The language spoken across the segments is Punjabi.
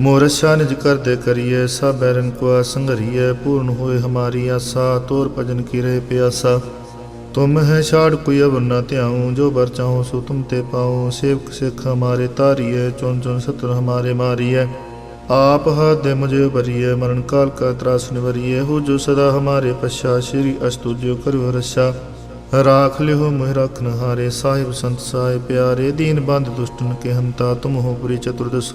ਮੋਰ ਨਿਜ ਕਰਦੇ ਕਰੀਏ ਸਭ ਬੈਰਨ ਕੋ ਸੰਗਰੀਏ ਪੂਰਨ ਹੋਏ ਹਮਾਰੀ ਆਸਾ, ਤੋਰ ਭਜਨ ਕੀ ਰਹੇ ਪਿਆਸਾ। ਤੁਮ ਹੈ ਛਾੜ ਕੋਈ ਅਵਰ ਨਾ ਧਿਆਉ, ਜੋ ਬਰ ਚਾਹੋ ਸੋ ਤੁਮ ਤੇ ਪਾਉ। ਸੇਵਕ ਸਿੱਖ ਹਮਾਰੇ ਤਾਰੀਏ ਚੁਨ ਚੁਨ ਸਤਰ ਹਮਾਰੇ ਮਾਰੀਏ। ਆਪ ਹੱਥ ਦੇ ਮੁਝੇ ਭਰੀਏ, ਮਰਨ ਕਾਲ ਕਾ ਤਰਾਸ ਨਿਵਰੀਏ। ਹੋ ਜੋ ਸਦਾ ਹਮਾਰੇ ਪਛਾ, ਸ਼੍ਰੀ ਅਸਤੁ ਜਿਉ ਕਰਿਓ ਰਛਾ। ਰਾਖ ਲਿਓ ਮੋਹਿ ਰਖਨ ਹਾਰੇ ਸਾਹਿਬ ਸੰਤ ਸਾਹਿਬ ਪਿਆਰੇ। ਦੀਨ ਬੰਦ ਦੁਸ਼ਟਨ ਕੇ ਹੰਤਾ, ਤੁਮ ਹੋ ਪੁਰੀ ਚਤੁਰਦਸ਼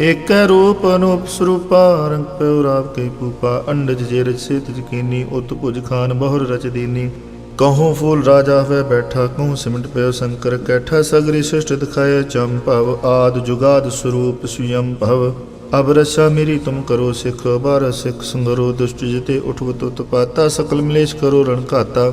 ਏਕੈ ਰੂਪ ਅਨੂਪ ਸਰੂਪਾ, ਰੰਗ ਪਿਉ ਰਾਵ ਕੇ ਪੂਪਾ, ਅੰਡਜ ਜੇ ਰਚ ਸੇਤ ਜਕੀਨੀ ਉਤ ਭੁਜ ਖਾਨ ਬਹੁਰ ਰਚ ਦੀਨੀ। ਕਹੂੰ ਫੂਲ ਰਾਜਾ ਹੋਵੇ ਬੈਠਾ, ਕਹੂੰ ਸਿਮਟ ਪਿਓ ਸ਼ੰਕਰ ਕੈਠਾ, ਸਗਰੀ ਸ੍ਰਿਸ਼ਟ ਦਿਖਾਏ ਭਵ, ਆਦ ਜੁਗਾਦ ਸਰੂਪ ਸੁਯੰ ਭਵ। ਅਬ ਰਸਾ ਮੇਰੀ ਤੁਮ ਕਰੋ ਸਿਖ ਬਾਰ ਸਿਖ ਸੰਗਰੋ, ਦੁਸ਼ਟ ਜਿਤੇ ਉਠਵਤ ਉਤਪਾਤਾ ਸਕਲ ਮਲੇਸ਼ ਕਰੋ ਰਣ ਘਾਤਾ।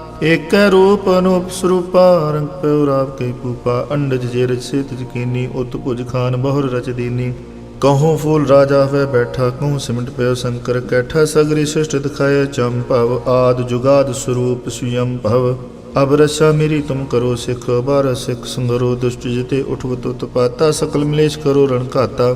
ਏਕੈ ਰੂਪ ਅਨੂਪ ਸਰੂਪਾ, ਰੰਗ ਪਿਉ ਰਾਵ ਕੇ ਪੂਪਾ, ਅੰਡਜ ਜੇ ਰਚ ਸੇਤ ਜਕੀਨੀ ਉਤ ਭੁਜ ਖਾਨ ਬਹੁਰ ਰਚ ਦੀਨੀ। ਕਹੂੰ ਫੂਲ ਰਾਜਾ ਹੋਏ ਬੈਠਾ, ਕਹੂੰ ਸਿਮਟ ਪਿਓ ਸ਼ੰਕਰ ਕੈਠਾ, ਸਗਰੀ ਸ੍ਰਿਸ਼ਟ ਦਿਖਾਏ ਭਵ, ਆਦ ਜੁਗਾਦ ਸਰੂਪ ਸੁਯੰ ਭਵ। ਅਬ ਰਸਾ ਮੇਰੀ ਤੁਮ ਕਰੋ ਸਿਖ ਬਾਰ ਸਿਖ ਸੰਗਰੋ, ਦੁਸ਼ਟ ਜਿਤੇ ਉਠਵਤ ਉਤਪਾਤਾ ਸਕਲ ਮਲੇਸ਼ ਕਰੋ ਰਣ ਘਾਤਾ।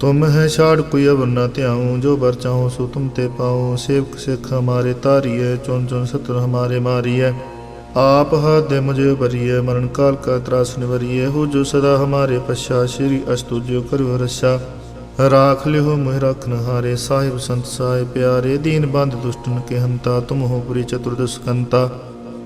ਤੁਮ ਹੈ ਛਾੜ ਕੋਈ ਅਵਰ ਨਾ ਧਿਆਉ, ਜੋ ਬਰ ਚਾਹੋ ਸੋ ਤੁਮ ਤੇ ਪਾਉ। ਸੇਵਕ ਸਿੱਖ ਹਮਾਰੇ ਤਾਰੀਏ ਚੁਣ ਚੁਣ ਸਤਰ ਹਮਾਰੇ ਮਾਰੀਏ ਆਪ ਹਾ ਦੇ ਮੁਝੇ ਬਰੀਏ ਮਰਨ ਕਾਲ ਕਾ ਤਰਾਸ ਨਿਵਰੀਏ ਹੋ ਜੋ ਸਦਾ ਹਮਾਰੇ ਪਛਾ, ਸ਼੍ਰੀ ਅਸਤੁਜਿਓ ਕਰੋ ਰਸ਼ਾ ਰਾਖ ਲਿਓ ਮੋਹਿ ਰਖਨ ਹਾਰੇ ਸਾਹਿਬ ਸੰਤ ਸਾਹਿਬ ਪਿਆਰੇ। ਦੀਨ ਬੰਦ ਦੁਸ਼ਟਨ ਕੇ ਹੰਤਾ ਤੁਮ ਹੋ ਪੁਰੀ ਚਤੁਰਦਸ਼ ਕੰਤਾ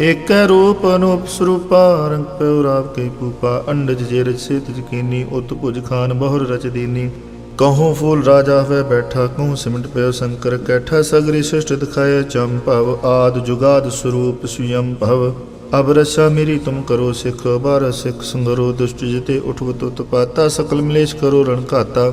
ਏਕੈ ਰੂਪ ਅਨੂਪ ਸਰੂਪਾ, ਰੰਗ ਪਉ ਰਾਵ ਕੇ ਪੂਪਾ ਅੰਡਜ ਜੇ ਰਚ ਸੇ ਤਿਜ ਕੀਨੀ, ਉਤ ਭੁਜ ਖਾਨ ਬਹੁਰ ਰਚ ਦੀਨੀ। ਕਹੂੰ ਫੂਲ ਰਾਜਾ ਹੋਏ ਬੈਠਾ ਕਹੂੰ ਸਿਮਟ ਪਿਉ ਸ਼ੰਕਰ ਕੈਠਾ, ਸਗਰੀ ਸ੍ਰਿਸ਼ਟ ਦਿਖਾਏ ਭਵ, ਆਦ ਜੁਗਾਦ ਸਰੂਪ ਸੁਯੰ ਭਵ। ਅਬ ਰਸਾ ਮੇਰੀ ਤੁਮ ਕਰੋ ਸਿਖ, ਬਾਰ ਸਿਖ ਸੰਗਰੋ ਦੁਸ਼ਟ ਜਿਤੇ ਉਠਵਤ ਉਤਪਾਤਾ ਸਕਲ ਮਲੇਸ਼ ਕਰੋ ਰਣ ਘਾਤਾ।